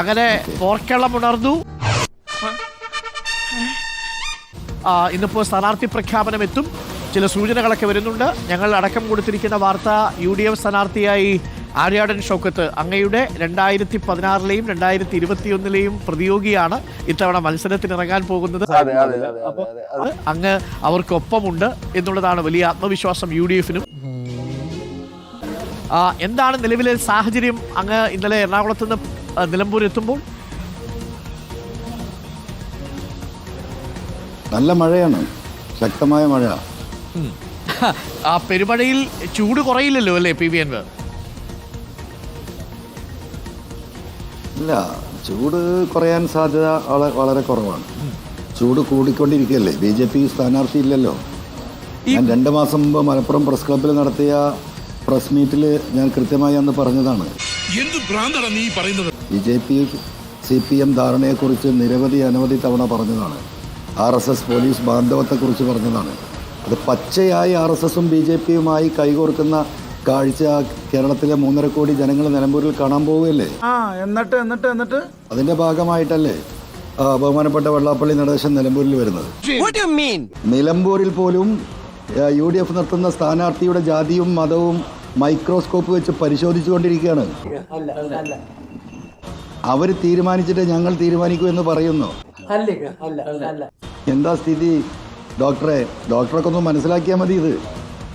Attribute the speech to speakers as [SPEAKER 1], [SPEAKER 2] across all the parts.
[SPEAKER 1] അങ്ങനെ പോർക്കളം ഉണർന്നു. ഇന്നിപ്പോ ഇന്നിപ്പോൾ സ്ഥാനാർത്ഥി പ്രഖ്യാപനം എത്തും ചില സൂചനകളൊക്കെ വരുന്നുണ്ട്. ഞങ്ങൾ അടക്കം കൊടുത്തിരിക്കുന്ന വാർത്ത യു ഡി എഫ് സ്ഥാനാർത്ഥിയായി ആര്യാടൻ ഷൗക്കത്ത് അങ്ങയുടെ രണ്ടായിരത്തി പതിനാറിലെയും രണ്ടായിരത്തി ഇരുപത്തിയൊന്നിലെയും പ്രതിയോഗിയാണ് ഇത്തവണ മത്സരത്തിന് ഇറങ്ങാൻ പോകുന്നത് അങ്ങ് അവർക്കൊപ്പമുണ്ട് എന്നുള്ളതാണ് വലിയ ആത്മവിശ്വാസം യു ഡി എഫിനും. എന്താണ് നിലവിലെ സാഹചര്യം? അങ്ങ് ഇന്നലെ എറണാകുളത്ത് നിന്ന് നിലമ്പൂർ എത്തുമ്പോൾ?
[SPEAKER 2] നല്ല മഴയാണ്. ശക്തമായ മഴ
[SPEAKER 1] ആ പെരുമഴയിൽ ചൂട് കുറയില്ലല്ലോ അല്ലേ പി വി എൻ
[SPEAKER 2] ഇല്ല ചൂട് കുറയാൻ സാധ്യത വള- വളരെ കുറവാണ്. ചൂട് കൂടിക്കൊണ്ടിരിക്കുകയല്ലേ ബി ജെ പി സ്ഥാനാർത്ഥി ഇല്ലല്ലോ ഞാൻ രണ്ട് മാസം മുമ്പ് മലപ്പുറം പ്രസ് ക്ലബ്ബിൽ നടത്തിയ പ്രസ് മീറ്റിൽ ഞാൻ കൃത്യമായി അന്ന് പറഞ്ഞതാണ്.
[SPEAKER 3] എന്ത് ഭ്രാന്താണ് നീ പറയുന്നത്?
[SPEAKER 2] B J P C P M ധാരണയെക്കുറിച്ച് നിരവധി അനവധി തവണ പറഞ്ഞതാണ്. ആർ എസ് എസ് പോലീസ് ബാന്ധവത്തെക്കുറിച്ച് പറഞ്ഞതാണ്. അത് പച്ചയായി ആർ എസ് എസും ബി ജെ പിയുമായി കൈകോർക്കുന്ന കാഴ്ച കേരളത്തിലെ മൂന്നര കോടി ജനങ്ങൾ നിലമ്പൂരിൽ കാണാൻ പോവുകയല്ലേ?
[SPEAKER 4] ആ എന്നിട്ട് എന്നിട്ട് എന്നിട്ട്?
[SPEAKER 2] അതിന്റെ ഭാഗമായിട്ടല്ലേ ബഹുമാനപ്പെട്ട വെള്ളാപ്പള്ളി നടേശൻ നിലമ്പൂരിൽ വരുന്നത്. നിലമ്പൂരിൽ പോലും യു ഡി എഫ് നിർത്തുന്ന സ്ഥാനാർത്ഥിയുടെ ജാതിയും മതവും മൈക്രോസ്കോപ്പ് വെച്ച് പരിശോധിച്ചുകൊണ്ടിരിക്കുകയാണ്. അവർ തീരുമാനിച്ചിട്ട് ഞങ്ങൾ തീരുമാനിക്കൂ എന്ന് പറയുന്നു. എന്താ സ്ഥിതി? ഡോക്ടറെ ഡോക്ടറൊക്കെ ഒന്ന് മനസ്സിലാക്കിയാൽ മതി ഇത്.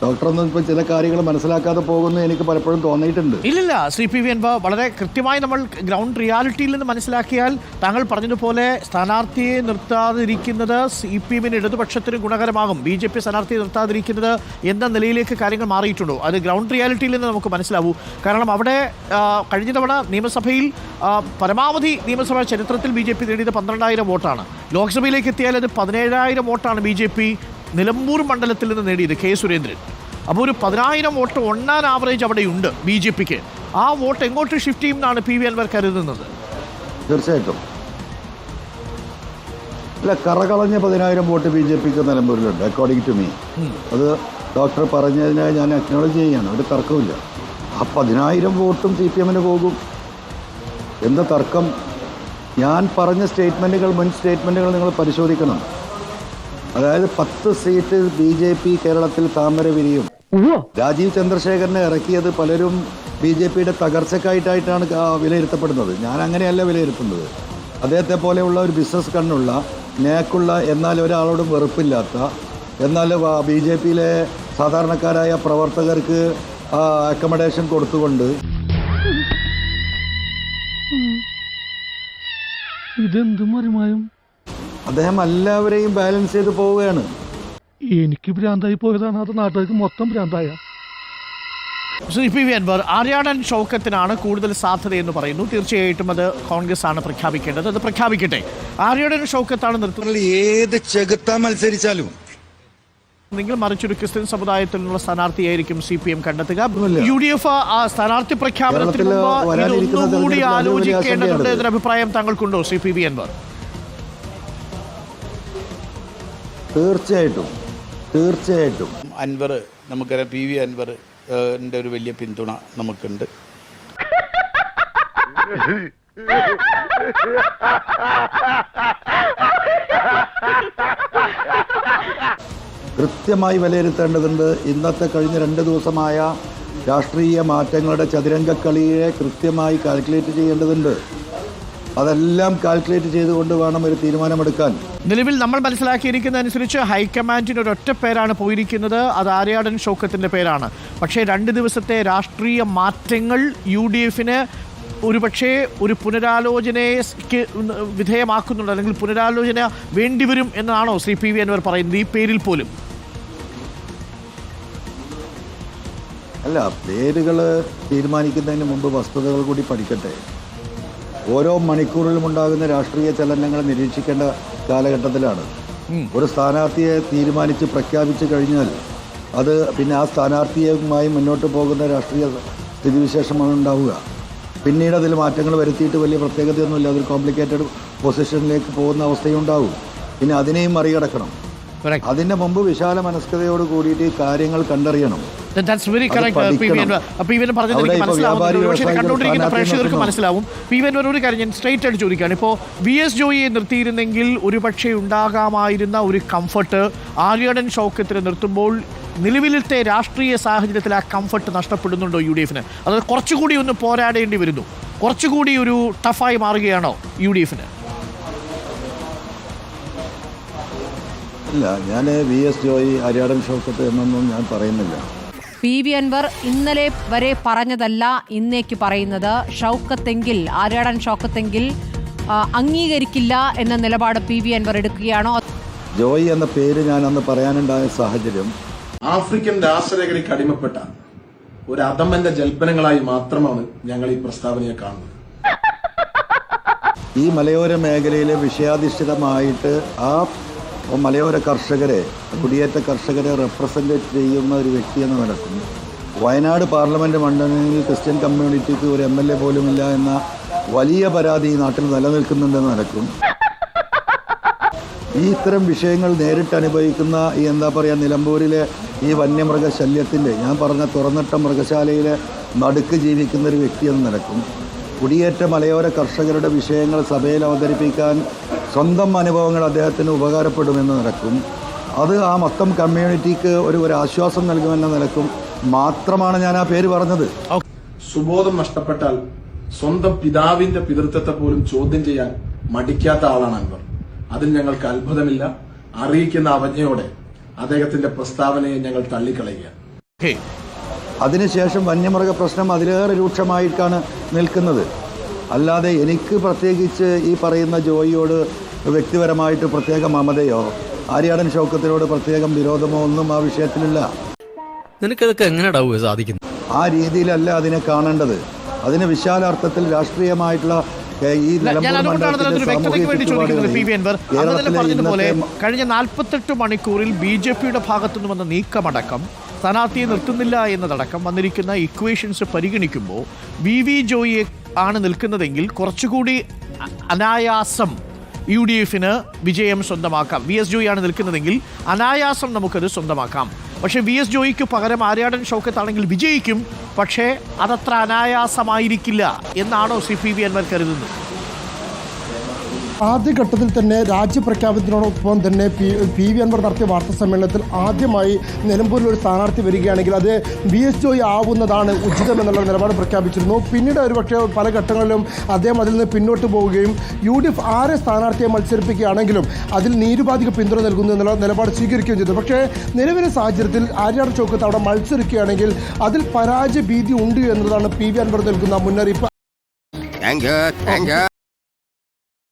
[SPEAKER 2] ഡോക്ടറൊന്നും ഇപ്പം ചില കാര്യങ്ങൾ മനസ്സിലാക്കാതെ പോകുന്നു എനിക്ക് പലപ്പോഴും തോന്നിയിട്ടുണ്ട്.
[SPEAKER 1] ഇല്ലില്ല. ശ്രീ പി വി എൻവർ വളരെ കൃത്യമായി നമ്മൾ ഗ്രൗണ്ട് റിയാലിറ്റിയിൽ നിന്ന് മനസ്സിലാക്കിയാൽ താങ്കൾ പറഞ്ഞതുപോലെ സ്ഥാനാർത്ഥിയെ നിർത്താതിരിക്കുന്നത് സി പി എമ്മിന് ഇടതുപക്ഷത്തിന് ഗുണകരമാകും. ബി ജെ പി സ്ഥാനാർത്ഥിയെ നിർത്താതിരിക്കുന്നത് എന്ന നിലയിലേക്ക് കാര്യങ്ങൾ മാറിയിട്ടുണ്ടോ? അത് ഗ്രൗണ്ട് റിയാലിറ്റിയിൽ നിന്ന് നമുക്ക് മനസ്സിലാവൂ. കാരണം അവിടെ കഴിഞ്ഞ തവണ നിയമസഭയിൽ പരമാവധി നിയമസഭാ ചരിത്രത്തിൽ ബി ജെ പി നേടിയത് പന്ത്രണ്ടായിരം വോട്ടാണ്. ലോക്സഭയിലേക്ക് എത്തിയാൽ അത് പതിനേഴായിരം വോട്ടാണ് ബി ജെ പി നിലമ്പൂർ മണ്ഡലത്തിൽ നിന്ന് നേടിയത് കെ സുരേന്ദ്രൻ. അപ്പോൾ ഒരു പതിനായിരം വോട്ട് ഒണ്ണാൻ ആവറേജ് അവിടെയുണ്ട് ബി ജെ പിക്ക്. ആ വോട്ട് എങ്ങോട്ട് ഷിഫ്റ്റ് ചെയ്യും എന്നാണ് പി വി അൻവർ കരുതുന്നത്
[SPEAKER 2] തീർച്ചയായിട്ടും. അല്ല കറകളഞ്ഞ പതിനായിരം വോട്ട് ബി ജെ പിക്ക് നിലമ്പൂരിലുണ്ട് അക്കോർഡിംഗ് ടു മീ അത് ഡോക്ടർ പറഞ്ഞതിനെ ഞാൻ അക്നോളജ് ചെയ്യുകയാണ് ഒരു തർക്കമില്ല ആ പതിനായിരം വോട്ടും സി പി എമ്മിന് പോകും. എന്ന തർക്കം? ഞാൻ പറഞ്ഞ സ്റ്റേറ്റ്മെന്റുകൾ മുൻ സ്റ്റേറ്റ്മെന്റുകൾ നിങ്ങൾ പരിശോധിക്കണം. അതായത് പത്ത് സീറ്റ് ബി ജെ പി കേരളത്തിൽ താമര വിരിയും രാജീവ് ചന്ദ്രശേഖരനെ ഇറക്കിയത് പലരും ബി ജെ പിയുടെ തകർച്ചക്കായിട്ടായിട്ടാണ് വിലയിരുത്തപ്പെടുന്നത്. ഞാൻ അങ്ങനെയല്ല വിലയിരുത്തുന്നത്. അദ്ദേഹത്തെ പോലെയുള്ള ഒരു ബിസിനസ് കണ്ണുള്ള നേക്കുള്ള എന്നാൽ ഒരാളോടും വെറുപ്പില്ലാത്ത എന്നാൽ ബി ജെ പിയിലെ സാധാരണക്കാരായ പ്രവർത്തകർക്ക് അക്കമഡേഷൻ കൊടുത്തുകൊണ്ട്
[SPEAKER 5] ഇതെന്തും മറിമായും?
[SPEAKER 2] അദ്ദേഹം എല്ലാവരെയും ബാലൻസ് ചെയ്ത് പോവുകയാണ്.
[SPEAKER 5] എനിക്ക് ഭ്രാന്തായി പോയതാണ്. അത് നാട്ടുകാർക്ക് മൊത്തം ഭ്രാന്തായ.
[SPEAKER 1] ശ്രീ പി വി അൻവർ ആര്യാടൻ ഷൗക്കത്തിനാണ് കൂടുതൽ സാധ്യത എന്ന് പറയുന്നു. തീർച്ചയായിട്ടും അത് കോൺഗ്രസ് ആണ് പ്രഖ്യാപിക്കേണ്ടത്. അത് പ്രഖ്യാപിക്കട്ടെ. ആര്യാടൻ ഷൗക്കത്താണ് നിർത്തുന്നത്.
[SPEAKER 2] ഏത് ചെകുത്ത മത്സരിച്ചാലും.
[SPEAKER 1] നിങ്ങൾ മറിച്ചൊരു ക്രിസ്ത്യൻ സമുദായത്തിൽ നിന്നുള്ള സ്ഥാനാർത്ഥിയായിരിക്കും സി പി എം കണ്ടെത്തുക. യു ഡി എഫ് ആ സ്ഥാനാർത്ഥി പ്രഖ്യാപനത്തിന്
[SPEAKER 2] കേരളത്തിൽ
[SPEAKER 1] മുമ്പ് ഇതൊന്നുകൂടി ആലോചിക്കേണ്ടതുണ്ട് എന്നൊരു അഭിപ്രായം താങ്കൾക്കുണ്ടോ സി പി വി അൻവർ?
[SPEAKER 2] തീർച്ചയായിട്ടും. തീർച്ചയായിട്ടും.
[SPEAKER 6] അൻവർ നമുക്കറിയാം പി വി അൻവർ ഒരു വലിയ പിന്തുണ നമുക്കുണ്ട്.
[SPEAKER 2] കൃത്യമായി വിലയിരുത്തേണ്ടതുണ്ട്. ഇന്നത്തെ കഴിഞ്ഞ രണ്ട് ദിവസമായ രാഷ്ട്രീയ മാറ്റങ്ങളുടെ ചതുരംഗക്കളിയെ കൃത്യമായി കാൽക്കുലേറ്റ് ചെയ്യേണ്ടതുണ്ട്. അതെല്ലാം കാൽക്കുലേറ്റ് ചെയ്തുകൊണ്ട് വേണം ഒരു തീരുമാനമെടുക്കാൻ.
[SPEAKER 1] നിലവിൽ നമ്മൾ മനസ്സിലാക്കിയിരിക്കുന്ന അനുസരിച്ച് ഹൈക്കമാൻഡിന് ഒറ്റ പേരാണ് പോയിരിക്കുന്നത്. അത് ആര്യാടൻ ഷൗക്കത്തിന്റെ പേരാണ്. പക്ഷേ രണ്ട് ദിവസത്തെ രാഷ്ട്രീയ മാറ്റങ്ങൾ യു ഡി എഫിന് ഒരുപക്ഷേ ഒരു പുനരാലോചനയ്ക്ക് വിധേയമാക്കുന്നുണ്ട്. അല്ലെങ്കിൽ പുനരാലോചന വേണ്ടിവരും എന്നാണോ ശ്രീ പി വി എന്നിവർ പറയുന്നത് ഈ പേരിൽ പോലും?
[SPEAKER 2] അല്ല പേരുകൾ തീരുമാനിക്കുന്നതിന് മുമ്പ് വസ്തുതകൾ കൂടി പഠിക്കട്ടെ. ഓരോ മണിക്കൂറിലും ഉണ്ടാകുന്ന രാഷ്ട്രീയ ചലനങ്ങൾ നിരീക്ഷിക്കേണ്ട കാലഘട്ടത്തിലാണ്. ഒരു സ്ഥാനാർത്ഥിയെ തീരുമാനിച്ച് പ്രഖ്യാപിച്ചു കഴിഞ്ഞാൽ അത് പിന്നെ ആ സ്ഥാനാർത്ഥിയുമായി മുന്നോട്ട് പോകുന്ന രാഷ്ട്രീയ സ്ഥിതിവിശേഷമാണ് ഉണ്ടാവുക. പിന്നീട് അതിൽ മാറ്റങ്ങൾ വരുത്തിയിട്ട് വലിയ പ്രത്യേകതയൊന്നുമില്ല. അതൊരു കോംപ്ലിക്കേറ്റഡ് പൊസിഷനിലേക്ക് പോകുന്ന അവസ്ഥയും ഉണ്ടാവും പിന്നെ അതിനെയും മറികടക്കണം. അതിന്റെ മുമ്പ് വിശാല മനസ്കതയോട് കൂടിയിട്ട് ഈ കാര്യങ്ങൾ കണ്ടറിയണം.
[SPEAKER 1] That's very correct P V. Anvar P V പറഞ്ഞത് എനിക്ക് മനസ്സിലാവുന്നുണ്ട് പക്ഷേ കണ്ടുകൊണ്ടിരിക്കുന്ന പ്രേക്ഷകർക്ക് മനസ്സിലാവും. പി വി അൻവർ ഒരു കാര്യം ഞാൻ സ്ട്രൈറ്റ് ആയിട്ട് ചോദിക്കുകയാണ്. ഇപ്പോൾ വി എസ് ജോയിയെ നിർത്തിയിരുന്നെങ്കിൽ ഒരുപക്ഷെ ഉണ്ടാകാമായിരുന്ന ഒരു കംഫർട്ട് ആര്യടൻ ഷൗക്കത്തിന് നിർത്തുമ്പോൾ നിലവിലത്തെ രാഷ്ട്രീയ സാഹചര്യത്തിൽ ആ കംഫർട്ട് നഷ്ടപ്പെടുന്നുണ്ടോ യു ഡി എഫിന്? അതായത് കുറച്ചുകൂടി ഒന്ന് പോരാടേണ്ടി വരുന്നു. കുറച്ചുകൂടി ഒരു ടഫായി മാറുകയാണോ യു ഡി എഫിന്?
[SPEAKER 2] ഇല്ല ഞാൻ വി എസ് ജോയി ഹരിയാടൻ ഷൗക്കത്ത് എന്നൊന്നും ഞാൻ പറയുന്നില്ല.
[SPEAKER 7] പി വി അൻവർ ഇന്നലെ വരെ പറഞ്ഞതല്ല ഇന്നേക്ക് പറയുന്നത്. ഷൗക്കത്തെങ്കിൽ ആര്യാടൻ ഷൗക്കത്തെങ്കിൽ ആ, അംഗീകരിക്കില്ല എന്ന നിലപാട് പി വി അൻവർ എടുക്കുകയാണോ?
[SPEAKER 2] ജോയി എന്ന പേര് ഞാൻ അന്ന് പറയാനുണ്ടായ സാഹചര്യം
[SPEAKER 8] ആഫ്രിക്കൻ രാഷ്ട്രരേഖയ്ക്ക് അടിമപ്പെട്ട ഒരു അധമന്റെ ജൽപ്പനങ്ങളായി മാത്രമാണ് ഞങ്ങൾ ഈ പ്രസ്താവനയെ കാണുന്നത്.
[SPEAKER 2] ഈ മലയോര മേഖലയിലെ വിഷയാധിഷ്ഠിതമായിട്ട് ആ മലയോര കർഷകരെ കുടിയേറ്റ കർഷകരെ റെപ്രസെന്റ് ചെയ്യുന്ന ഒരു വ്യക്തി എന്ന് നിലക്കും വയനാട് പാർലമെന്റ് മണ്ഡലങ്ങളിൽ ക്രിസ്ത്യൻ കമ്മ്യൂണിറ്റിക്ക് ഒരു എം എൽ എ പോലുമില്ല എന്ന വലിയ പരാതി ഈ നാട്ടിൽ നിലനിൽക്കുന്നുണ്ടെന്ന് നടക്കും ഈ ഇത്തരം വിഷയങ്ങൾ നേരിട്ട് അനുഭവിക്കുന്ന ഈ എന്താ പറയുക നിലമ്പൂരിലെ ഈ വന്യമൃഗ ശല്യത്തിന്റെ ഞാൻ പറഞ്ഞ തുറന്നിട്ട മൃഗശാലയിലെ നടുക്ക് ജീവിക്കുന്ന ഒരു വ്യക്തി എന്ന് നടക്കും കുടിയേറ്റ മലയോര കർഷകരുടെ വിഷയങ്ങൾ സഭയിൽ അവതരിപ്പിക്കാൻ സ്വന്തം അനുഭവങ്ങൾ അദ്ദേഹത്തിന് ഉപകാരപ്പെടുമെന്ന നിലക്കും അത് ആ മൊത്തം കമ്മ്യൂണിറ്റിക്ക് ഒരു ഒരു ആശ്വാസം നൽകുമെന്ന നിലക്കും മാത്രമാണ് ഞാൻ ആ പേര് പറഞ്ഞത്.
[SPEAKER 8] സുബോധം നഷ്ടപ്പെട്ടാൽ സ്വന്തം പിതാവിന്റെ പിതൃത്വത്തെ പോലും ചോദ്യം ചെയ്യാൻ മടിക്കാത്ത ആളാണ് അൻവർ. അതിൽ ഞങ്ങൾക്ക് അത്ഭുതമില്ല. അറിയിക്കുന്ന അവജ്ഞയോടെ അദ്ദേഹത്തിന്റെ പ്രസ്താവനയെ ഞങ്ങൾ തള്ളിക്കളയുക
[SPEAKER 2] അതിനുശേഷം വന്യമൃഗ പ്രശ്നം അതിലേറെ രൂക്ഷമായിട്ടാണ് നിൽക്കുന്നത്. അല്ലാതെ എനിക്ക് പ്രത്യേകിച്ച് ഈ പറയുന്ന ജോയിയോട് വ്യക്തിപരമായിട്ട് പ്രത്യേക മമതയോ ആര്യാടൻ ഷൗക്കത്തിനോട് പ്രത്യേകം വിരോധമോ ഒന്നും ആ വിഷയത്തിലില്ല.
[SPEAKER 9] നിനക്കതൊക്കെ എങ്ങനെ സാധിക്കുന്നു?
[SPEAKER 2] ആ രീതിയിലല്ല അതിനെ കാണേണ്ടത്. അതിന് വിശാലാർത്ഥത്തിൽ രാഷ്ട്രീയമായിട്ടുള്ള ഈ
[SPEAKER 1] പറഞ്ഞതുപോലെ കഴിഞ്ഞ നാൽപ്പത്തെട്ട് മണിക്കൂറിൽ ബി ജെ പിയുടെ ഭാഗത്തു നിന്ന് വന്ന നീക്കമടക്കം സ്ഥാനാർത്ഥിയെ നിർത്തുന്നില്ല എന്നതടക്കം വന്നിരിക്കുന്ന ഇക്വേഷൻസ് പരിഗണിക്കുമ്പോൾ വി വി ജോയിയെ ആണ് നിൽക്കുന്നതെങ്കിൽ കുറച്ചുകൂടി അനായാസം യു ഡി എഫിന് വിജയം സ്വന്തമാക്കാം. വി എസ് ജോയിയാണ് നിൽക്കുന്നതെങ്കിൽ അനായാസം നമുക്കത് സ്വന്തമാക്കാം. പക്ഷേ വി എസ് ജോയിക്ക് പകരം ആര്യാടൻ ഷൗക്കത്താണെങ്കിൽ വിജയിക്കും. പക്ഷേ അതത്ര അനായാസമായിരിക്കില്ല എന്നാണോ സി പി വി അൻവർ കരുതുന്നത്?
[SPEAKER 10] ആദ്യഘട്ടത്തിൽ തന്നെ രാജ്യപ്രഖ്യാപനത്തിനോടൊപ്പം തന്നെ പി വി അൻവർ നടത്തിയ വാർത്താ സമ്മേളനത്തിൽ ആദ്യമായി നിലമ്പൂരിൽ ഒരു സ്ഥാനാർത്ഥി വരികയാണെങ്കിൽ അത് ബി എസ് ജോയി ആവുന്നതാണ് ഉചിതമെന്നുള്ള നിലപാട് പ്രഖ്യാപിച്ചിരുന്നു. പിന്നീട് ഒരുപക്ഷെ പല ഘട്ടങ്ങളിലും അദ്ദേഹം അതിൽ നിന്ന് പിന്നോട്ട് പോവുകയും യു ഡി എഫ് ആരെ സ്ഥാനാർത്ഥിയെ മത്സരിപ്പിക്കുകയാണെങ്കിലും അതിൽ നിരുപാധിക പിന്തുണ നൽകുന്നു എന്നുള്ള നിലപാട് സ്വീകരിക്കുകയും ചെയ്തു. പക്ഷേ നിലവിലെ സാഹചര്യത്തിൽ ആര്യാട് ചോക്കത്ത് അവിടെ മത്സരിക്കുകയാണെങ്കിൽ അതിൽ പരാജയ ഭീതി ഉണ്ട് എന്നതാണ് പി വി അൻവർ നൽകുന്ന മുന്നറിയിപ്പ്.